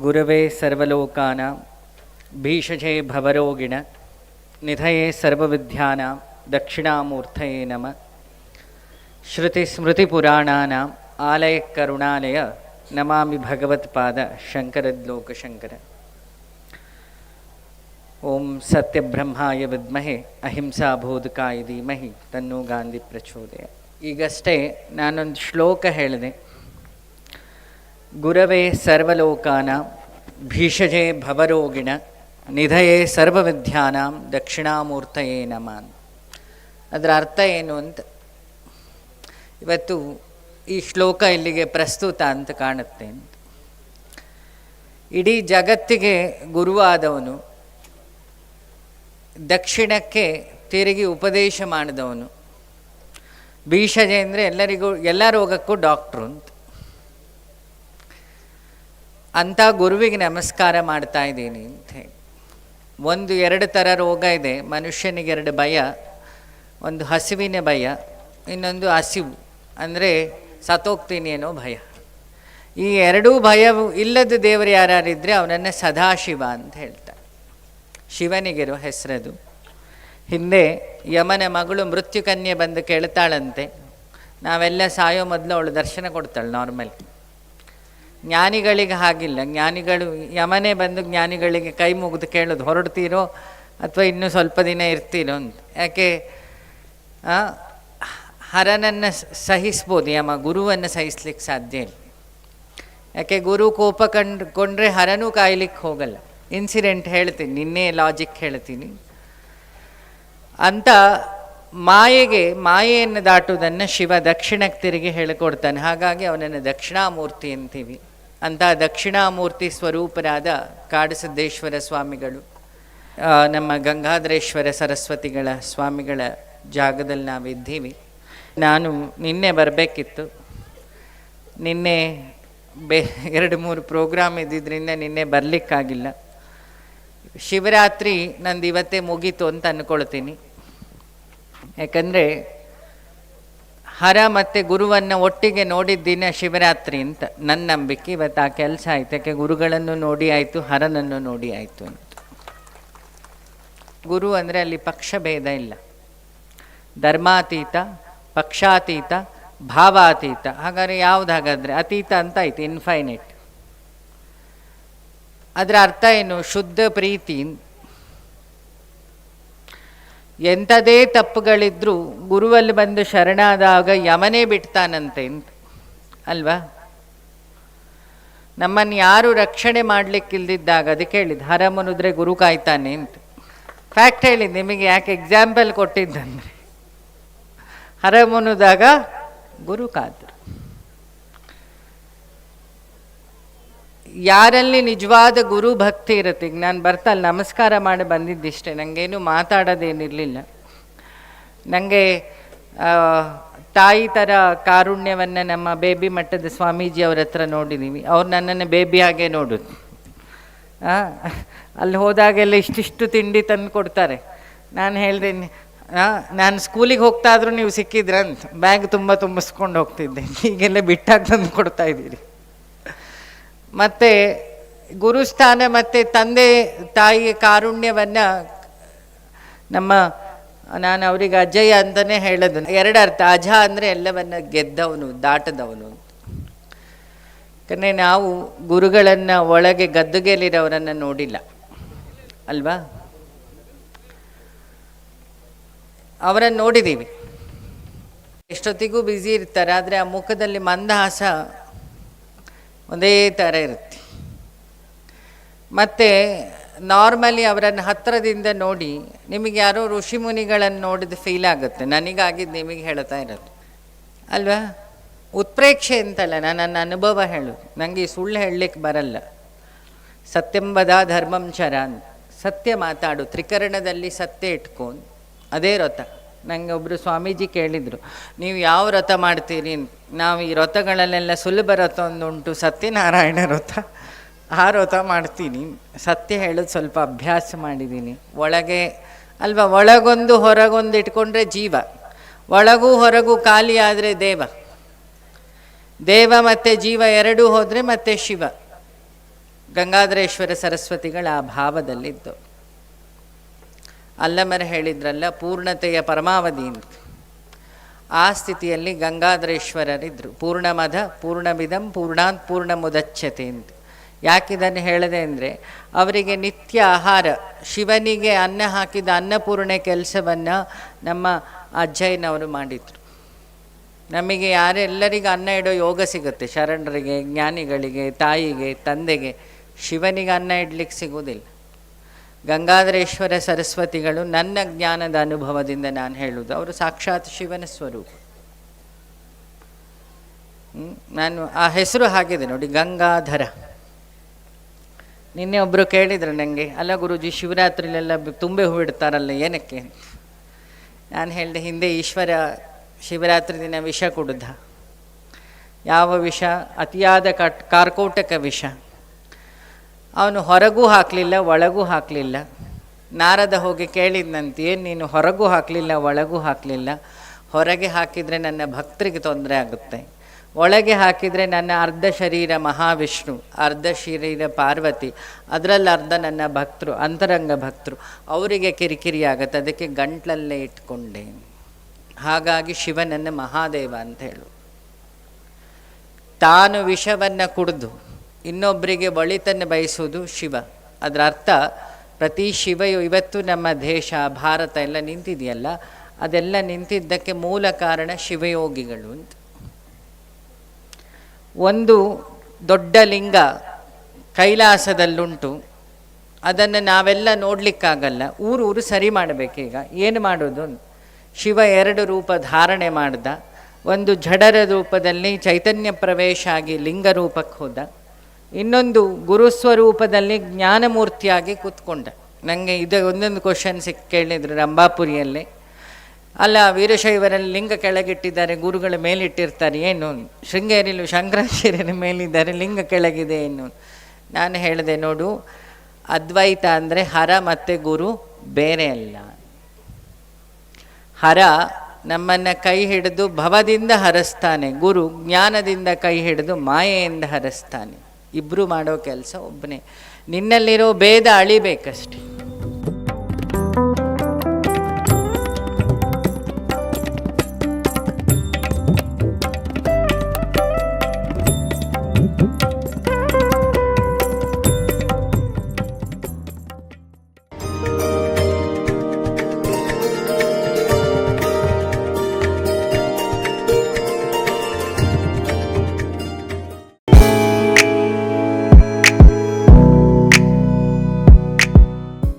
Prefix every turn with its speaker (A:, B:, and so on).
A: ಗುರವೇ ಸರ್ವಲೋಕಾನ ಭೀಷಜೇ ಭವರೋಗಿಣ ನಿಧಯೇ ಸರ್ವವಿದ್ಯಾನ ದಕ್ಷಿಣಾಮೂರ್ತಯೇ ನಮ ಶ್ರುತಿಸ್ಮೃತಿಪುರಾಣಾನಾಂ ಆಲಯ ಕರುಣಾಲಯ ನಮಾಮಿ ಭಗವತ್ಪಾದ ಶಂಕರದ್ಲೋಕಶಂಕರ ಓಂ ಸತ್ಯಬ್ರಹ್ಮಾಯ ವಿದ್ಮಹೆ ಅಹಿಂಸಾ ಬೋಧಕಾಯ ಧೀಮಹಿ ತನ್ನೋ ಗಾಂಧಿ ಪ್ರಚೋದಯ ಈಗಷ್ಟೇ ನಾನೊಂದು ಶ್ಲೋಕ ಹೇಳಿದೆ. ಗುರವೇ ಸರ್ವಲೋಕಾನ, ಭೀಷಜೆ ಭವರೋಗಿಣ, ನಿಧಯೇ ಸರ್ವವಿದ್ಯಾನಾಂ ದಕ್ಷಿಣಾಮೂರ್ತಯೇ ನಮ. ಅದರ ಅರ್ಥ ಏನು ಅಂತ? ಇವತ್ತು ಈ ಶ್ಲೋಕ ಇಲ್ಲಿಗೆ ಪ್ರಸ್ತುತ ಅಂತ ಕಾಣುತ್ತೆ. ಇಡೀ ಜಗತ್ತಿಗೆ ಗುರುವಾದವನು, ದಕ್ಷಿಣಕ್ಕೆ ತಿರುಗಿ ಉಪದೇಶ ಮಾಡಿದವನು. ಭೀಷಜೆ ಅಂದರೆ ಎಲ್ಲರಿಗೂ, ಎಲ್ಲ ರೋಗಕ್ಕೂ ಡಾಕ್ಟ್ರು ಅಂತ. ಅಂಥ ಗುರುವಿಗೆ ನಮಸ್ಕಾರ ಮಾಡ್ತಾ ಇದ್ದೀನಿ ಅಂತ ಒಂದು ಎರಡು ಥರ ರೋಗ ಇದೆ. ಮನುಷ್ಯನಿಗೆ ಎರಡು ಭಯ, ಒಂದು ಹಸಿವಿನ ಭಯ, ಇನ್ನೊಂದು ಹಸಿವು, ಅಂದರೆ ಸತೋಗ್ತೀನಿ ಅನ್ನೋ ಭಯ. ಈ ಎರಡೂ ಭಯವು ಇಲ್ಲದ ದೇವರು ಇದ್ದರೆ ಅವನನ್ನು ಸದಾಶಿವ ಅಂತ ಹೇಳ್ತಾರೆ. ಶಿವನಿಗಿರೋ ಹೆಸರದು. ಹಿಂದೆ ಯಮನ ಮಗಳು ಮೃತ್ಯುಕನ್ಯೆ ಬಂದು ಕೇಳ್ತಾಳಂತೆ. ನಾವೆಲ್ಲ ಸಾಯೋ ಮೊದಲು ಅವಳು ದರ್ಶನ ಕೊಡ್ತಾಳೆ ನಾರ್ಮಲ್ ಜ್ಞಾನಿಗಳಿಗೆ ಹಾಗಿಲ್ಲ. ಜ್ಞಾನಿಗಳು ಯಮನೆ ಬಂದು ಜ್ಞಾನಿಗಳಿಗೆ ಕೈ ಮುಗಿದು ಕೇಳೋದು, ಹೊರಡ್ತೀರೋ ಅಥವಾ ಇನ್ನೂ ಸ್ವಲ್ಪ ದಿನ ಇರ್ತೀರೋ ಅಂತ. ಯಾಕೆ ಹರನನ್ನು ಸಹಿಸ್ಬೋದು, ಯಮ, ಗುರುವನ್ನು ಸಹಿಸ್ಲಿಕ್ಕೆ ಸಾಧ್ಯ ಇಲ್ಲ. ಯಾಕೆ, ಗುರು ಕೋಪ ಕಂಡುಕೊಂಡ್ರೆ ಹರನೂ ಕಾಯ್ಲಿಕ್ಕೆ ಹೋಗಲ್ಲ. ಇನ್ಸಿಡೆಂಟ್ ಹೇಳ್ತೀನಿ, ನಿನ್ನೆ ಲಾಜಿಕ್ ಹೇಳ್ತೀನಿ. ಅಂತ ಮಾಯೆಗೆ, ಮಾಯೆಯನ್ನು ದಾಟುವುದನ್ನು ಶಿವ ದಕ್ಷಿಣಕ್ಕೆ ತಿರುಗಿ ಹೇಳಿಕೊಡ್ತಾನೆ. ಹಾಗಾಗಿ ಅವನನ್ನು ದಕ್ಷಿಣಾಮೂರ್ತಿ ಅಂತೀವಿ. ಅಂತ ದಕ್ಷಿಣಾಮೂರ್ತಿ ಸ್ವರೂಪರಾದ ಕಾಡಸಿದ್ದೇಶ್ವರ ಸ್ವಾಮಿಗಳು ನಮ್ಮ ಗಂಗಾಧರೇಶ್ವರ ಸರಸ್ವತಿಗಳ ಸ್ವಾಮಿಗಳ ಜಾಗದಲ್ಲಿ ನಾವಿದ್ದೀವಿ. ನಾನು ನಿನ್ನೆ ಬರಬೇಕಿತ್ತು. ನಿನ್ನೆ ಬೇ, ಎರಡು ಮೂರು ಪ್ರೋಗ್ರಾಮ್ ಇದ್ದಿದ್ದರಿಂದ ನಿನ್ನೆ ಬರಲಿಕ್ಕಾಗಿಲ್ಲ. ಶಿವರಾತ್ರಿ ನಂದು ಇವತ್ತೇ ಮುಗೀತು ಅಂತ ಅಂದ್ಕೊಳ್ತೀನಿ ಯಾಕಂದರೆ ಹರ ಮತ್ತು ಗುರುವನ್ನು ಒಟ್ಟಿಗೆ ನೋಡಿದ ದಿನ ಶಿವರಾತ್ರಿ ಅಂತ. ನನ್ನ ನಂಬಿಕೆ ಇವತ್ತು ಆ ಕೆಲಸ ಆಯ್ತು. ಯಾಕೆ ಗುರುಗಳನ್ನು ನೋಡಿ ಆಯಿತು, ಹರನನ್ನು ನೋಡಿ ಆಯಿತು ಅಂತ. ಗುರು ಅಂದರೆ ಅಲ್ಲಿ ಪಕ್ಷಭೇದ ಇಲ್ಲ. ಧರ್ಮಾತೀತ, ಪಕ್ಷಾತೀತ, ಭಾವಾತೀತ. ಹಾಗಾದ್ರೆ ಯಾವ್ದು ಹಾಗಾದ್ರೆ ಅತೀತ ಅಂತ ಆಯ್ತು ಇನ್ಫೈನೈಟ್ ಅದರ ಅರ್ಥ ಏನು? ಶುದ್ಧ ಪ್ರೀತಿ ಎಂಥದೇ ತಪ್ಪುಗಳಿದ್ರೂ ಗುರುವಲ್ಲಿ ಬಂದು ಶರಣಾದಾಗ ಯಮನೇ ಬಿಡ್ತಾನಂತೆ ಅಂತ. ಅಲ್ವಾ? ನಮ್ಮನ್ನು ಯಾರು ರಕ್ಷಣೆ ಮಾಡಲಿಕ್ಕಿಲ್ದಿದ್ದಾಗ ಅದಕ್ಕೆ ಹೇಳಿದ್ದು ಹರ ಮುನಿದ್ರೆ ಗುರು ಕಾಯ್ತಾನೆ ಅಂತ. ಫ್ಯಾಕ್ಟ್ ಹೇಳಿ, ನಿಮಗೆ ಯಾಕೆ ಎಕ್ಸಾಂಪಲ್ ಕೊಟ್ಟಿದ್ದಂದ್ರೆ. ಹರಮನುದಾಗ ಮುನಿದಾಗ ಗುರು ಕಾದ್ರು. ಯಾರಲ್ಲಿ ನಿಜವಾದ ಗುರು ಭಕ್ತಿ ಇರುತ್ತೆ? ಈಗ ನಾನು ಬರ್ತಾ ನಮಸ್ಕಾರ ಮಾಡಿ ಬಂದಿದ್ದಿಷ್ಟೇ. ನನಗೇನು ಮಾತಾಡೋದೇನಿರಲಿಲ್ಲ. ನನಗೆ ತಾಯಿ ಥರ ಕಾರುಣ್ಯವನ್ನು ನಮ್ಮ ಬೇಬಿ ಮಟ್ಟದ ಸ್ವಾಮೀಜಿ ಅವ್ರ ಹತ್ರ ನೋಡಿದ್ದೀವಿ ಅವ್ರು ನನ್ನನ್ನು ಬೇಬಿ ಹಾಗೆ ನೋಡೋದು. ಅಲ್ಲಿ ಹೋದಾಗೆಲ್ಲ ಇಷ್ಟಿಷ್ಟು ತಿಂಡಿ ತಂದು ಕೊಡ್ತಾರೆ. ನಾನು ಹೇಳಿದೆ ನಾನು ಸ್ಕೂಲಿಗೆ ಹೋಗ್ತಾ ಇದ್ರು ನೀವು ಸಿಕ್ಕಿದ್ರಂತ. ಬ್ಯಾಗ್ ತುಂಬ ತುಂಬಿಸ್ಕೊಂಡು ಹೋಗ್ತಿದ್ದೆ. ಈಗೆಲ್ಲ ಬಿಟ್ಟಾಗಿ ತಂದು ಕೊಡ್ತಾ ಇದ್ದೀರಿ. ಮತ್ತು ಗುರುಸ್ಥಾನ ಮತ್ತು ತಂದೆ ತಾಯಿಯ ಕಾರುಣ್ಯವನ್ನು ನಮ್ಮ ನಾನು ಅವರಿಗೆ ಅಜಯ ಅಂತಲೇ ಹೇಳೋದು. ಎರಡು ಅರ್ಥ. ಅಜ ಅಂದರೆ ಎಲ್ಲವನ್ನ ಗೆದ್ದವನು, ದಾಟದವನು ಯಾಕಂದರೆ ನಾವು ಗುರುಗಳನ್ನು ಒಳಗೆ ಗದ್ದುಗೆಲಿರೋರನ್ನು ನೋಡಿಲ್ಲ. ಅಲ್ವಾ? ಅವರನ್ನು ನೋಡಿದ್ದೀವಿ ಎಷ್ಟೊತ್ತಿಗೂ ಬ್ಯುಸಿ ಇರ್ತಾರೆ, ಆದರೆ ಆ ಮುಖದಲ್ಲಿ ಮಂದಹಾಸ ಒಂದೇ ಥರ ಇರುತ್ತೆ. ಮತ್ತು ನಾರ್ಮಲಿ ಅವರನ್ನು ಹತ್ತಿರದಿಂದ ನೋಡಿ ನಿಮಗೆ ಯಾರೋ ಋಷಿ ಮುನಿಗಳನ್ನು ನೋಡಿದ ಫೀಲ್ ಆಗುತ್ತೆ. ನನಗಾಗಿದ್ದು ನಿಮಗೆ ಹೇಳ್ತಾ ಇರೋದು. ಅಲ್ವಾ? ಉತ್ಪ್ರೇಕ್ಷೆ ಅಂತಲ್ಲ ನಾನು ನನ್ನ ಅನುಭವ ಹೇಳೋದು ನನಗೆ ಈ ಸುಳ್ಳು ಹೇಳಲಿಕ್ಕೆ ಬರಲ್ಲ. ಸತ್ಯಂಬದ ಧರ್ಮಂ ಚರ ಅಂತ. ಸತ್ಯ ಮಾತಾಡು. ತ್ರಿಕರಣದಲ್ಲಿ ಸತ್ಯ ಇಟ್ಕೊಂಡು ಅದೇ ವ್ರತ ನನಗೆ ಒಬ್ಬರು ಸ್ವಾಮೀಜಿ ಕೇಳಿದರು, ನೀವು ಯಾವ ವ್ರತ ಮಾಡ್ತೀರಿ. ನಾವು ಈ ವ್ರತಗಳಲ್ಲೆಲ್ಲ ಸುಲಭ ವ್ರತ ಒಂದುಂಟು, ಸತ್ಯನಾರಾಯಣ ವ್ರತ. ಆ ವ್ರತ ಮಾಡ್ತೀನಿ. ಸತ್ಯ ಹೇಳೋದು ಸ್ವಲ್ಪ ಅಭ್ಯಾಸ ಮಾಡಿದ್ದೀನಿ. ಒಳಗೆ, ಅಲ್ವಾ, ಒಳಗೊಂದು ಹೊರಗೊಂದು ಇಟ್ಕೊಂಡ್ರೆ ಜೀವ. ಒಳಗೂ ಹೊರಗೂ ಖಾಲಿ ಆದರೆ ದೇವ. ದೇವ ಮತ್ತು ಜೀವ ಎರಡೂ ಹೋದರೆ ಮತ್ತೆ ಶಿವ. ಗಂಗಾಧರೇಶ್ವರ ಸರಸ್ವತಿಗಳ ಆ ಭಾವದಲ್ಲಿದ್ದು. ಅಲ್ಲಮರ ಹೇಳಿದ್ರಲ್ಲ, ಪೂರ್ಣತೆಯ ಪರಮಾವಧಿ ಅಂತ. ಆ ಸ್ಥಿತಿಯಲ್ಲಿ ಗಂಗಾಧರೇಶ್ವರರಿದ್ದರು ಪೂರ್ಣಮಧ ಪೂರ್ಣಮಿದಂ ಪೂರ್ಣಾತ್ ಪೂರ್ಣ ಮುದಚ್ಛತೆ ಅಂತ ಯಾಕಿದನ್ನು ಹೇಳದೆ ಅಂದರೆ, ಅವರಿಗೆ ನಿತ್ಯ ಆಹಾರ, ಶಿವನಿಗೆ ಅನ್ನ ಹಾಕಿದ ಅನ್ನಪೂರ್ಣೆ ಕೆಲಸವನ್ನು ನಮ್ಮ ಅಜ್ಜಯ್ಯನವರು ಮಾಡಿದರು. ನಮಗೆ ಯಾರೆಲ್ಲರಿಗೂ ಅನ್ನ ಇಡೋ ಯೋಗ ಸಿಗುತ್ತೆ. ಶರಣರಿಗೆ, ಜ್ಞಾನಿಗಳಿಗೆ, ತಾಯಿಗೆ, ತಂದೆಗೆ. ಶಿವನಿಗೆ ಅನ್ನ ಇಡ್ಲಿಕ್ಕೆ ಸಿಗುವುದಿಲ್ಲ. ಗಂಗಾಧರೇಶ್ವರ ಸರಸ್ವತಿಗಳು ನನ್ನ ಜ್ಞಾನದ ಅನುಭವದಿಂದ ನಾನು ಹೇಳುವುದು. ಅವರು ಸಾಕ್ಷಾತ್ ಶಿವನ ಸ್ವರೂಪ? ನಾನು ಆ ಹೆಸರು ಹಾಕಿದೆ ನೋಡಿ, ಗಂಗಾಧರ. ನಿನ್ನೆ ಒಬ್ಬರು ಕೇಳಿದರು ನನಗೆ ಅಲ್ಲ ಗುರುಜಿ, ಶಿವರಾತ್ರಿಲೆಲ್ಲ ತುಂಬೆ ಹೂ ಇಡ್ತಾರಲ್ಲ, ಏನಕ್ಕೆ? ನಾನು ಹೇಳಿದೆ, ಹಿಂದೆ ಈಶ್ವರ ಶಿವರಾತ್ರಿ ದಿನ ವಿಷ ಕುಡ್ದ. ಯಾವ ವಿಷ? ಅತಿಯಾದ ಕಟ್, ಕಾರ್ಕೋಟಕ ವಿಷ. ಅವನು ಹೊರಗೂ ಹಾಕಲಿಲ್ಲ, ಒಳಗೂ ಹಾಕಲಿಲ್ಲ. ನಾರದ ಹೋಗಿ ಕೇಳಿದ್ನಂತೆ ಏನು ನೀನು ಹೊರಗೂ ಹಾಕಲಿಲ್ಲ, ಒಳಗೂ ಹಾಕಲಿಲ್ಲ? ಹೊರಗೆ ಹಾಕಿದರೆ ನನ್ನ ಭಕ್ತರಿಗೆ ತೊಂದರೆ ಆಗುತ್ತೆ. ಒಳಗೆ ಹಾಕಿದರೆ ನನ್ನ ಅರ್ಧ ಶರೀರ ಮಹಾವಿಷ್ಣು, ಅರ್ಧ ಶರೀರ ಪಾರ್ವತಿ, ಅದರಲ್ಲಿ ಅರ್ಧ ನನ್ನ ಭಕ್ತರು ಅಂತರಂಗ ಭಕ್ತರು ಅವರಿಗೆ ಕಿರಿಕಿರಿ ಆಗುತ್ತೆ, ಅದಕ್ಕೆ ಗಂಟ್ಲಲ್ಲೇ ಇಟ್ಕೊಂಡೆ. ಹಾಗಾಗಿ ಶಿವನನ್ನು ಮಹಾದೇವ ಅಂತ ಹೇಳು. ತಾನು ವಿಷವನ್ನು ಕುಡಿದು ಇನ್ನೊಬ್ಬರಿಗೆ ಒಳಿತನ್ನು ಬಯಸುವುದು ಶಿವ. ಅದರ ಅರ್ಥ, ಪ್ರತಿ ಶಿವೆಯು ಇವತ್ತು ನಮ್ಮ ದೇಶ, ಭಾರತ ಎಲ್ಲ ನಿಂತಿದೆಯಲ್ಲ? ಅದೆಲ್ಲ ನಿಂತಿದ್ದಕ್ಕೆ ಮೂಲ ಕಾರಣ ಶಿವಯೋಗಿಗಳು ಅಂತ. ಒಂದು ದೊಡ್ಡ ಲಿಂಗ ಕೈಲಾಸದಲ್ಲುಂಟು. ಅದನ್ನು ನಾವೆಲ್ಲ ನೋಡಲಿಕ್ಕಾಗಲ್ಲ. ಊರು ಊರು ಸರಿ ಮಾಡಬೇಕೀಗ ಏನು ಮಾಡೋದು ಶಿವ ಎರಡು ರೂಪ ಧಾರಣೆ ಮಾಡ್ದ. ಒಂದು ಜಡರ ರೂಪದಲ್ಲಿ ಚೈತನ್ಯ ಪ್ರವೇಶ ಆಗಿ ಲಿಂಗ ರೂಪಕ್ಕೆ ಹೋದ. ಇನ್ನೊಂದು ಗುರುಸ್ವರೂಪದಲ್ಲಿ ಜ್ಞಾನಮೂರ್ತಿಯಾಗಿ ಕೂತ್ಕೊಂಡ. ನನಗೆ ಇದು ಒಂದೊಂದು ಕ್ವಶನ್ ಸಿಕ್ ಕೇಳಿದ್ರು ರಂಭಾಪುರಿಯಲ್ಲಿ. ಅಲ್ಲ ವೀರಶೈವರಲ್ಲಿ ಲಿಂಗ ಕೆಳಗಿಟ್ಟಿದ್ದಾರೆ, ಗುರುಗಳ ಮೇಲಿಟ್ಟಿರ್ತಾರೆ, ಏನು? ಶೃಂಗೇರಿಲು ಶಂಕರಾಚಾರ್ಯರ ಮೇಲಿದ್ದಾರೆ, ಲಿಂಗ ಕೆಳಗಿದೆ, ಏನು? ನಾನು ಹೇಳಿದೆ, ನೋಡು, ಅದ್ವೈತ ಅಂದರೆ ಹರ ಮತ್ತು ಗುರು ಬೇರೆ ಅಲ್ಲ. ಹರ ನಮ್ಮನ್ನು ಕೈ ಹಿಡಿದು ಭವದಿಂದ ಹರಸ್ತಾನೆ, ಗುರು ಜ್ಞಾನದಿಂದ ಕೈ ಹಿಡಿದು ಮಾಯೆಯಿಂದ ಹರಸ್ತಾನೆ. ಇಬ್ಬರು ಮಾಡೋ ಕೆಲಸ ಒಬ್ಬನೇ ನಿನ್ನಲ್ಲಿರೋ ಭೇದ ಅಳಿಬೇಕಷ್ಟೆ.